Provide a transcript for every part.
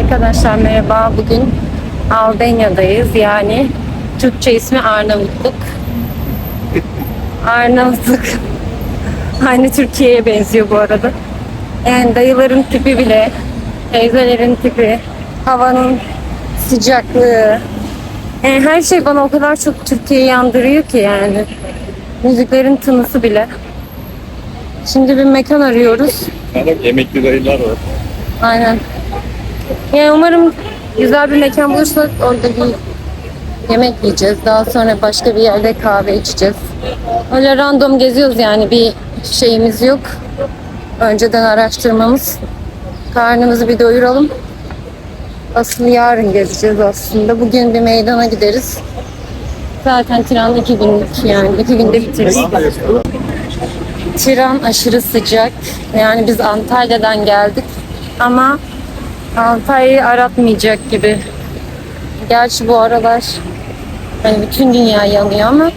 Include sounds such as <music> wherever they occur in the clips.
Arkadaşlar merhaba. Bugün Aldenya'dayız. Yani Türkçe ismi Arnavutluk. Arnavutluk. <laughs> Aynı Türkiye'ye benziyor bu arada. Yani dayıların tipi bile, teyzelerin tipi, havanın sıcaklığı. Yani her şey bana o kadar çok Türkiye'yi andırıyor ki yani. Müziklerin tınısı bile. Şimdi bir mekan arıyoruz. Yani emekli dayılar var. Aynen. Yani umarım güzel bir mekan bulursak orada bir yemek yiyeceğiz. Daha sonra başka bir yerde kahve içeceğiz. Öyle random geziyoruz yani bir şeyimiz yok. Önceden araştırmamız. Karnımızı bir doyuralım. Asıl yarın gezeceğiz aslında. Bugün bir meydana gideriz. Zaten Tiran iki günlük yani iki günde bitiririz. Tiran aşırı sıcak. Yani biz Antalya'dan geldik ama Antalya'yı aratmayacak gibi. Gerçi bu aralar hani bütün dünya yanıyor ama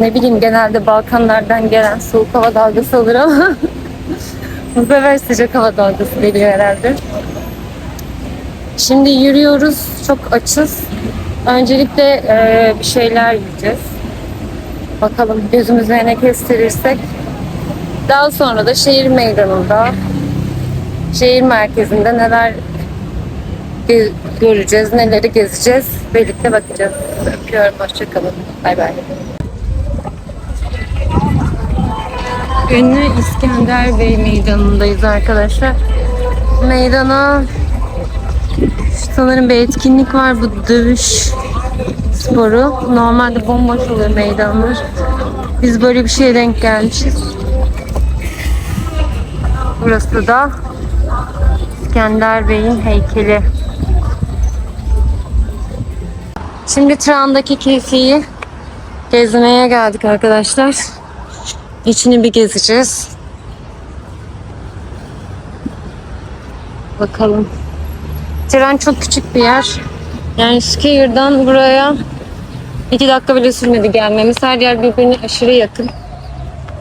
ne bileyim genelde Balkanlardan gelen soğuk hava dalgası olur ama <laughs> bu sefer sıcak hava dalgası geliyor herhalde. Şimdi yürüyoruz. Çok açız. Öncelikle e, bir şeyler yiyeceğiz. Bakalım gözümüze ne kestirirsek. Daha sonra da şehir meydanında, şehir merkezinde neler göreceğiz, neleri gezeceğiz. Birlikte bakacağız. Öpüyorum. Hoşçakalın. Bay bay. Ünlü İskender Bey Meydanı'ndayız arkadaşlar. Meydana sanırım bir etkinlik var. Bu dövüş sporu. Normalde bomboş oluyor meydanlar. Biz böyle bir şeye denk gelmişiz. Burası da İskender Bey'in heykeli. Şimdi Tiran'daki kiliseyi gezmeye geldik arkadaşlar. İçini bir gezeceğiz. Bakalım. Tiran çok küçük bir yer. Yani Skier'dan buraya iki dakika bile sürmedi gelmemiz. Her yer birbirine aşırı yakın.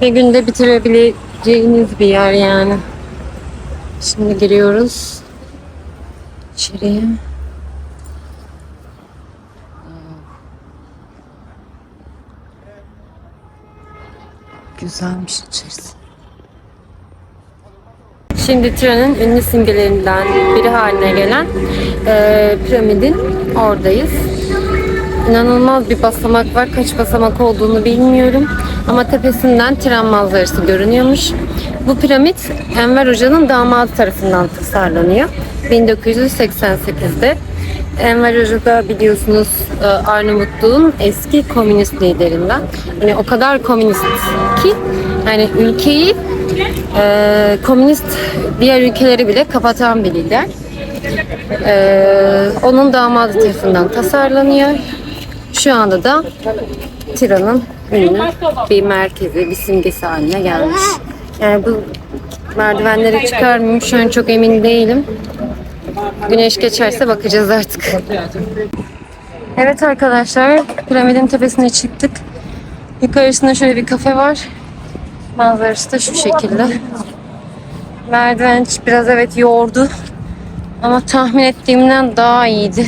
Bir günde bitirebileceğiniz bir yer yani. Şimdi giriyoruz. İçeriye. Güzelmiş içerisi. Şimdi Tiran'ın ünlü simgelerinden biri haline gelen e, piramidin oradayız. İnanılmaz bir basamak var. Kaç basamak olduğunu bilmiyorum. Ama tepesinden Tiran manzarası görünüyormuş. Bu piramit Enver Hoca'nın damadı tarafından tasarlanıyor. 1988'de. Enver Hoca da biliyorsunuz e, Arnavutluğun eski komünist liderinden. Yani o kadar komünist ki yani ülkeyi e, komünist diğer ülkeleri bile kapatan bir lider. E, onun damadı tarafından tasarlanıyor. Şu anda da Tiran'ın ünlü bir merkezi, bir simgesi haline gelmiş. Yani bu merdivenlere çıkar mıyım şu an çok emin değilim. Güneş geçerse bakacağız artık. Evet arkadaşlar, piramidin tepesine çıktık. Yukarısında şöyle bir kafe var. Manzarası da şu şekilde. Merdiven biraz evet yordu. Ama tahmin ettiğimden daha iyiydi.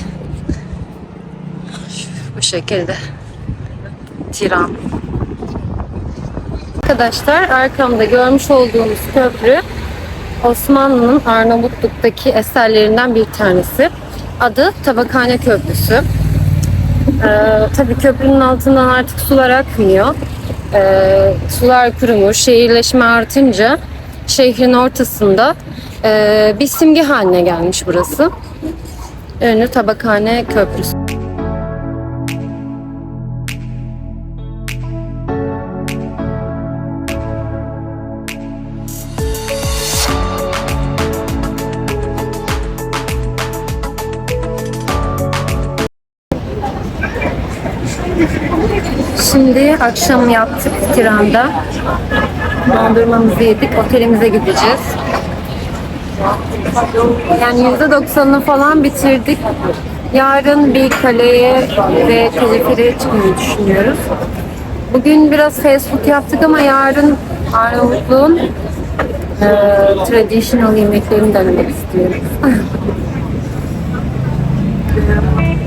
Bu şekilde. Tiran. Arkadaşlar arkamda görmüş olduğunuz köprü Osmanlı'nın Arnavutluk'taki eserlerinden bir tanesi. Adı Tabakhane Köprüsü. Ee, tabii köprünün altından artık sular akmıyor. Ee, sular kurumuş, şehirleşme artınca şehrin ortasında e, bir simge haline gelmiş burası. Ünlü Tabakhane Köprüsü. Şimdi akşam yaptık Tiran'da. Dondurmamızı yedik. Otelimize gideceğiz. Yani %90'ını falan bitirdik. Yarın bir kaleye ve teleferiğe çıkmayı düşünüyoruz. Bugün biraz fast food yaptık ama yarın Arnavutluğun e, traditional yemeklerini denemek istiyoruz.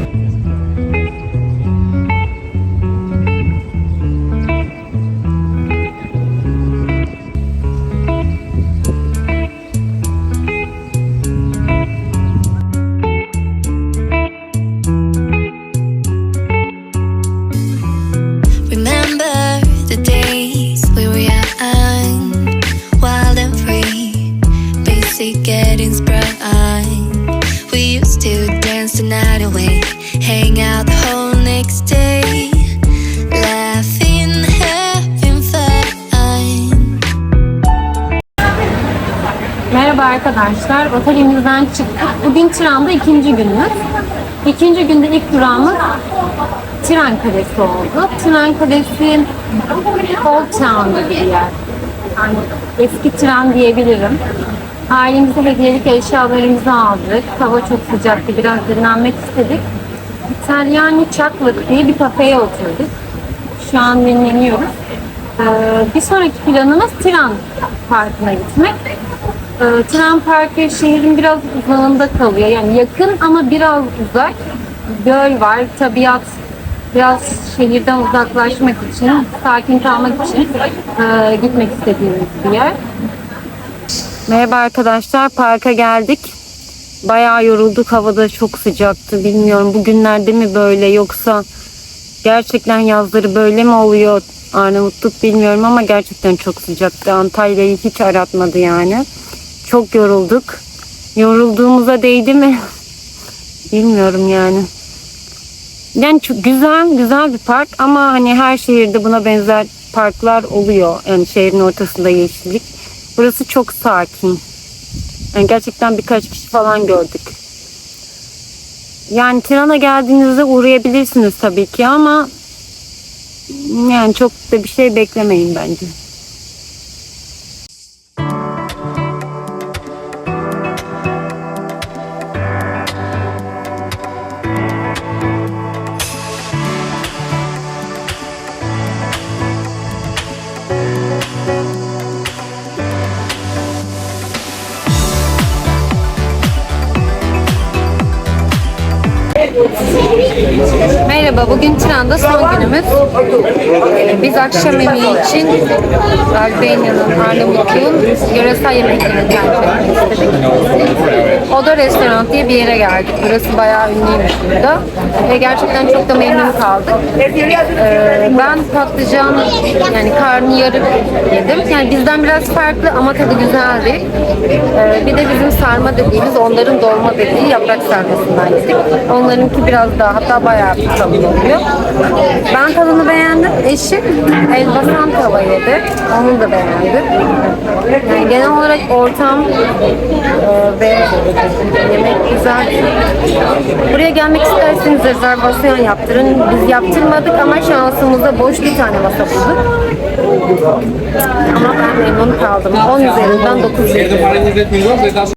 <laughs> wedding's bright. We used to dance the night away, hang out the whole next day, laughing, having fun. Merhaba arkadaşlar, otelimizden çıktık. Bugün Tiran'da ikinci günümüz. İkinci günde ilk durağımız Tiran Kalesi oldu. Tiran Kalesi Old Town'da bir yer. Yani eski Tiran diyebilirim. Ailemize hediyelik eşyalarımızı aldık. Hava çok sıcaktı. Biraz dinlenmek istedik. İtalyani Chocolate diye bir kafeye oturduk. Şu an dinleniyoruz. Ee, bir sonraki planımız Tiran Parkı'na gitmek. Ee, Tren Parkı şehrin biraz uzağında kalıyor. Yani yakın ama biraz uzak. Göl var, tabiat biraz şehirden uzaklaşmak için, sakin kalmak için e, gitmek istediğimiz bir yer. Merhaba arkadaşlar, parka geldik. Bayağı yorulduk, havada çok sıcaktı. Bilmiyorum bugünlerde mi böyle yoksa gerçekten yazları böyle mi oluyor Arnavutluk bilmiyorum ama gerçekten çok sıcaktı. Antalya'yı hiç aratmadı yani. Çok yorulduk. Yorulduğumuza değdi mi? <laughs> Bilmiyorum yani. Yani çok güzel, güzel bir park ama hani her şehirde buna benzer parklar oluyor. Yani şehrin ortasında yeşillik. Burası çok sakin. Yani gerçekten birkaç kişi falan gördük. Yani Tiran'a geldiğinizde uğrayabilirsiniz tabii ki ama yani çok da bir şey beklemeyin bence. Bugün Tiran'da son günümüz. Biz akşam yemeği için Albanya'nın, Arnavutluğun yöresel yemeklerini tercih etmek istedik. Oda Restoran diye bir yere geldik. Burası bayağı ünlüymüş burada. Ve gerçekten çok da memnun kaldık. Ee, Ben patlıcan, yani karnıyarık yedim. Yani bizden biraz farklı ama tadı güzeldi. Ee, Bir de bizim sarma dediğimiz, onların dolma dediği yaprak sarmasından yedik. Onlarınki biraz daha, hatta bayağı bir tadı oluyor. Ben tadını beğendim. Eşim elbasan tava yedi. Onu da beğendim. Yani genel olarak ortam e, ve yemek güzel. Buraya gelmek isterseniz rezervasyon yaptırın. Biz yaptırmadık ama şansımıza boş bir tane masa bulduk. Ama ben memnun kaldım. 10 üzerinden 9 veriyorum.